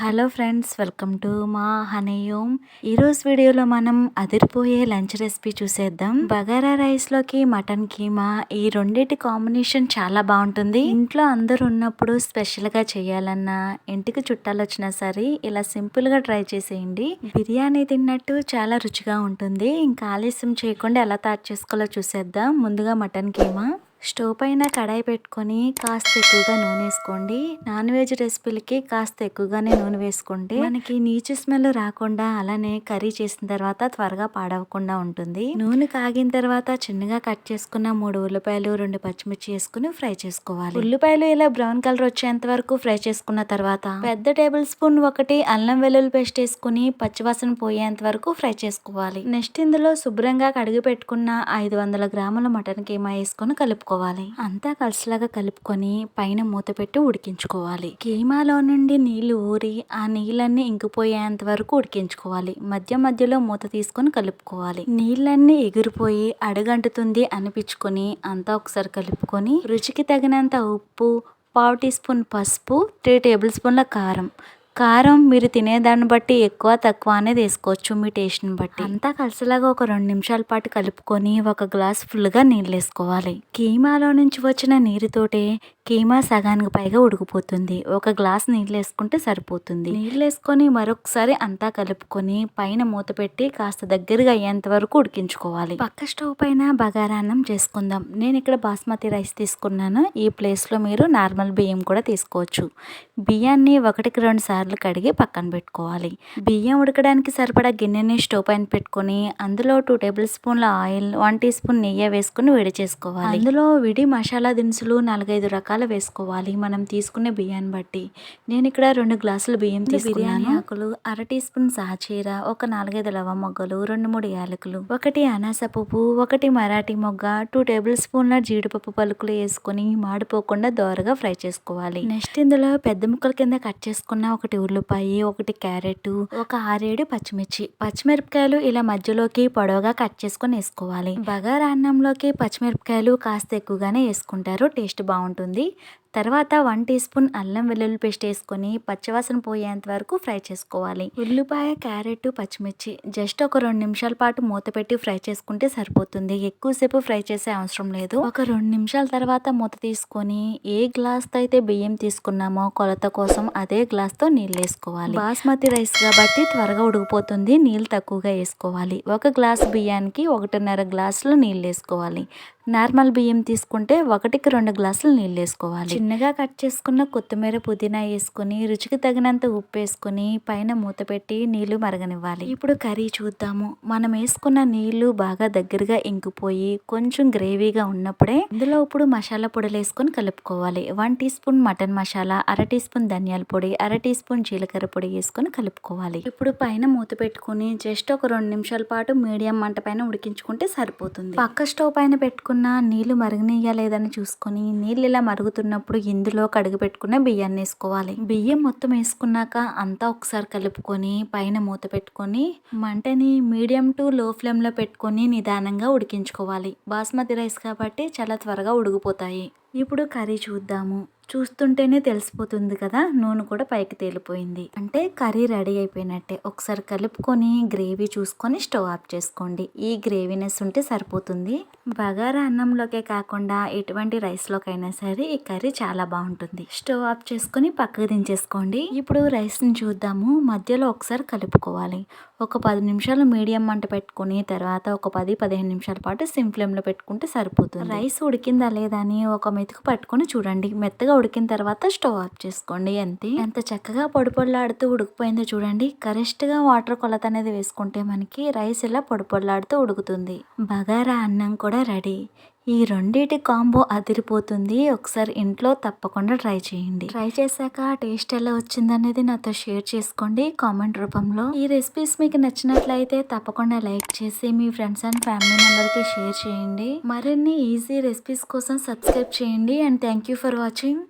Hello friends welcome to మా హనయోమ్. ఈరోజు వీడియోలో మనం అదిరిపోయే లంచ్ రెసిపీ చూసేద్దాం. బగారా రైస్లోకి మటన్ కీమా ఈ రెండింటి కాంబినేషన్ చాలా బాగుంటుంది. ఇంట్లో అందరు ఉన్నప్పుడు స్పెషల్గా చేయాలన్నా ఇంటికి చుట్టాలు వచ్చినా సరే ఇలా సింపుల్గా ట్రై చేసేయండి. బిర్యానీ తిన్నట్టు చాలా రుచిగా ఉంటుంది. ఇంకా ఆలస్యం చేయకుండా ఎలా తయారు చేసుకోవాలో చూసేద్దాం. ముందుగా మటన్ కీమా. స్టవ్ పైన కడాయి పెట్టుకొని కాస్త ఎక్కువగా నూనె వేసుకోండి. నాన్ వెజ్ రెసిపీలకి కాస్త ఎక్కువగానే నూనె వేసుకుంటే మనకి నీచు స్మెల్ రాకుండా అలానే కర్రీ చేసిన తర్వాత త్వరగా పాడవకుండా ఉంటుంది. నూనె కాగిన తర్వాత చిన్నగా కట్ చేసుకున్న మూడు ఉల్లిపాయలు రెండు పచ్చిమిర్చి వేసుకుని ఫ్రై చేసుకోవాలి. ఉల్లిపాయలు ఇలా బ్రౌన్ కలర్ వచ్చేంత వరకు ఫ్రై చేసుకున్న తర్వాత పెద్ద టేబుల్ స్పూన్ ఒకటి అల్లం వెల్లుల్లి పేస్ట్ వేసుకుని పచ్చివాసన పోయేంత వరకు ఫ్రై చేసుకోవాలి. నెక్స్ట్ ఇందులో శుభ్రంగా కడిగి పెట్టుకున్న ఐదు వందల గ్రాముల మటన్ కీమా వేసుకొని కలుపుకోవాలి. కలుపుకోవాలి. అంతా కలిసిలాగా కలుపుకొని పైన మూత పెట్టి ఉడికించుకోవాలి. కీమాలో నుండి నీళ్ళు ఊరి ఆ నీళ్ళన్నీ ఇంకిపోయేంత వరకు ఉడికించుకోవాలి. మధ్య మధ్యలో మూత తీసుకొని కలుపుకోవాలి. నీళ్ళన్నీ ఎగిరిపోయి అడగంటుతుంది అనిపించుకొని అంతా ఒకసారి కలుపుకొని రుచికి తగినంత ఉప్పు పావు టీ స్పూన్ పసుపు త్రీ టేబుల్ స్పూన్ల కారం కారం మీరు తినేదాన్ని బట్టి ఎక్కువ తక్కువ అనేది వేసుకోవచ్చు మీ టేస్ట్ని బట్టి. అంతా కలిసిలాగా ఒక రెండు నిమిషాల పాటు కలుపుకొని ఒక గ్లాస్ ఫుల్గా నీళ్ళు వేసుకోవాలి. కీమాలో నుంచి వచ్చిన నీరుతోటే కీమా సగానికి పైగా ఉడికిపోతుంది. ఒక గ్లాస్ నీళ్ళు వేసుకుంటే సరిపోతుంది. నీళ్ళు వేసుకొని మరొకసారి అంతా కలుపుకొని పైన మూత పెట్టి కాస్త దగ్గరగా అయ్యేంత వరకు ఉడికించుకోవాలి. పక్క స్టవ్ పైన బగారా అన్నం చేసుకుందాం. నేను ఇక్కడ బాస్మతి రైస్ తీసుకున్నాను. ఈ ప్లేస్లో మీరు నార్మల్ బియ్యం కూడా తీసుకోవచ్చు. బియ్యాన్ని ఒకటికి రెండు సార్లు కడిగి పక్కన పెట్టుకోవాలి. బియ్యం ఉడకడానికి సరిపడా గిన్నెని స్టవ్ పైన పెట్టుకొని అందులో టూ టేబుల్ స్పూన్ల ఆయిల్ వన్ టీ స్పూన్ నెయ్యి వేసుకుని వేడి చేసుకోవాలి. అందులో విడి మసాలా దినుసులు నాలుగైదు రకాల రకాలు వేసుకోవాలి. మనం తీసుకునే బియ్యాన్ని బట్టి. నేను ఇక్కడ రెండు గ్లాసులు బియ్యం బిర్యానీ ఆకులు అర టీ స్పూన్ సాచీర ఒక నాలుగైదు లవ మొగ్గలు రెండు మూడు యాలకులు ఒకటి అనాస పువ్వు ఒకటి మరాఠీ మొగ్గ టూ టేబుల్ స్పూన్ల జీడిపప్పు పలుకులు వేసుకొని మాడిపోకుండా దోరగా ఫ్రై చేసుకోవాలి. నెక్స్ట్ ఇందులో పెద్ద ముక్కల కింద కట్ చేసుకున్న ఒకటి ఉల్లిపాయ ఒకటి క్యారెట్ ఒక ఆరేడు పచ్చిమిర్చి. పచ్చిమిరపకాయలు ఇలా మధ్యలోకి పొడవుగా కట్ చేసుకొని వేసుకోవాలి. బగారా అన్నంలోకి పచ్చిమిరపకాయలు కాస్త ఎక్కువగానే వేసుకుంటారు. టేస్ట్ బాగుంటుంది. తర్వాత వన్ టీ స్పూన్ అల్లం వెల్లుల్లి పేస్ట్ వేసుకొని పచ్చివాసన పోయేంత వరకు ఫ్రై చేసుకోవాలి. ఉల్లిపాయ క్యారెట్ పచ్చిమిర్చి జస్ట్ ఒక రెండు నిమిషాల పాటు మూత పెట్టి ఫ్రై చేసుకుంటే సరిపోతుంది. ఎక్కువసేపు ఫ్రై చేసే అవసరం లేదు. ఒక రెండు నిమిషాల తర్వాత మూత తీసుకొని ఏ గ్లాస్తో అయితే బియ్యం తీసుకున్నామో కొలత కోసం అదే గ్లాస్తో నీళ్ళు వేసుకోవాలి. బాస్మతి రైస్ కాబట్టి త్వరగా ఉడికిపోతుంది. నీళ్ళు తక్కువగా వేసుకోవాలి. ఒక గ్లాస్ బియ్యానికి ఒకటిన్నర గ్లాసులు నీళ్ళు వేసుకోవాలి. నార్మల్ బియ్యం తీసుకుంటే ఒకటికి రెండు గ్లాసులు నీళ్ళు వేసుకోవాలి చిన్నగా కట్ చేసుకున్న కొత్తిమీర పుదీనా వేసుకొని రుచికి తగినంత ఉప్పు వేసుకొని పైన మూత పెట్టి నీళ్ళు మరగనివ్వాలి. ఇప్పుడు కర్రీ చూద్దాము. మనం వేసుకున్న నీళ్ళు బాగా దగ్గరగా ఇంకిపోయి కొంచెం గ్రేవీగా ఉన్నప్పుడే ఇందులో ఇప్పుడు మసాలా పొడులు వేసుకొని కలుపుకోవాలి. One teaspoon mutton masala అర టీ స్పూన్ ధనియాల పొడి అర టీ స్పూన్ జీలకర్ర పొడి వేసుకొని కలుపుకోవాలి. ఇప్పుడు పైన మూత పెట్టుకుని జస్ట్ ఒక రెండు నిమిషాల పాటు మీడియం మంట పైన ఉడికించుకుంటే సరిపోతుంది. పక్క స్టవ్ పైన పెట్టుకున్న పెట్టుకున్న నీళ్ళు మరగనీయా లేదని చూసుకొని నీళ్ళు ఇలా మరుగుతున్నప్పుడు ఇందులో కడిగి పెట్టుకున్న బియ్యాన్ని వేసుకోవాలి. బియ్యం మొత్తం వేసుకున్నాక అంతా ఒకసారి కలుపుకొని పైన మూత పెట్టుకొని మంటని మీడియం టు లో ఫ్లేమ్లో పెట్టుకొని నిదానంగా ఉడికించుకోవాలి. బాస్మతి రైస్ కాబట్టి చాలా త్వరగా ఉడికిపోతాయి. ఇప్పుడు కర్రీ చూద్దాము. చూస్తుంటేనే తెలిసిపోతుంది కదా నూనె కూడా పైకి తేలిపోయింది. అంటే కర్రీ రెడీ అయిపోయినట్టే. ఒకసారి కలుపుకొని గ్రేవీ చూసుకొని స్టవ్ ఆఫ్ చేసుకోండి. ఈ గ్రేవీనెస్ ఉంటే సరిపోతుంది. బగారా అన్నంలోకే కాకుండా ఎటువంటి రైస్లోకైనా సరే ఈ కర్రీ చాలా బాగుంటుంది. స్టవ్ ఆఫ్ చేసుకొని పక్కకు దించేసుకోండి. ఇప్పుడు రైస్ని చూద్దాము. మధ్యలో ఒకసారి కలుపుకోవాలి. ఒక పది నిమిషాలు మీడియం మంట పెట్టుకుని తర్వాత ఒక పది పదిహేను నిమిషాల పాటు సిమ్ ఫ్లేమ్లో పెట్టుకుంటే సరిపోతుంది. రైస్ ఉడికిందా లేదా అని ఒక మెతుకు పట్టుకొని చూడండి. మెత్తగా ఉడికిన తర్వాత స్టవ్ ఆఫ్ చేసుకోండి. అంతే. ఎంత చక్కగా పొడి పొడిలాడుతూ ఉడికిపోయిందో చూడండి. కరెక్ట్గా వాటర్ కొలత అనేది వేసుకుంటే మనకి రైస్ ఇలా పొడి పొడిలాడుతూ ఉడుకుతుంది. బగారా అన్నం కూడా రెడీ. ఈ రెండింటి కాంబో అదిరిపోతుంది. ఒకసారి ఇంట్లో తప్పకుండా ట్రై చేయండి. ట్రై చేశాక టేస్ట్ ఎలా వచ్చిందనేది నాతో షేర్ చేసుకోండి కామెంట్ రూపంలో. ఈ రెసిపీస్ మీకు నచ్చినట్లయితే తప్పకుండా లైక్ చేసి మీ ఫ్రెండ్స్ అండ్ ఫ్యామిలీ మెంబర్కి షేర్ చేయండి. మరిన్ని ఈజీ రెసిపీస్ కోసం సబ్స్క్రైబ్ చేయండి and thank you for watching.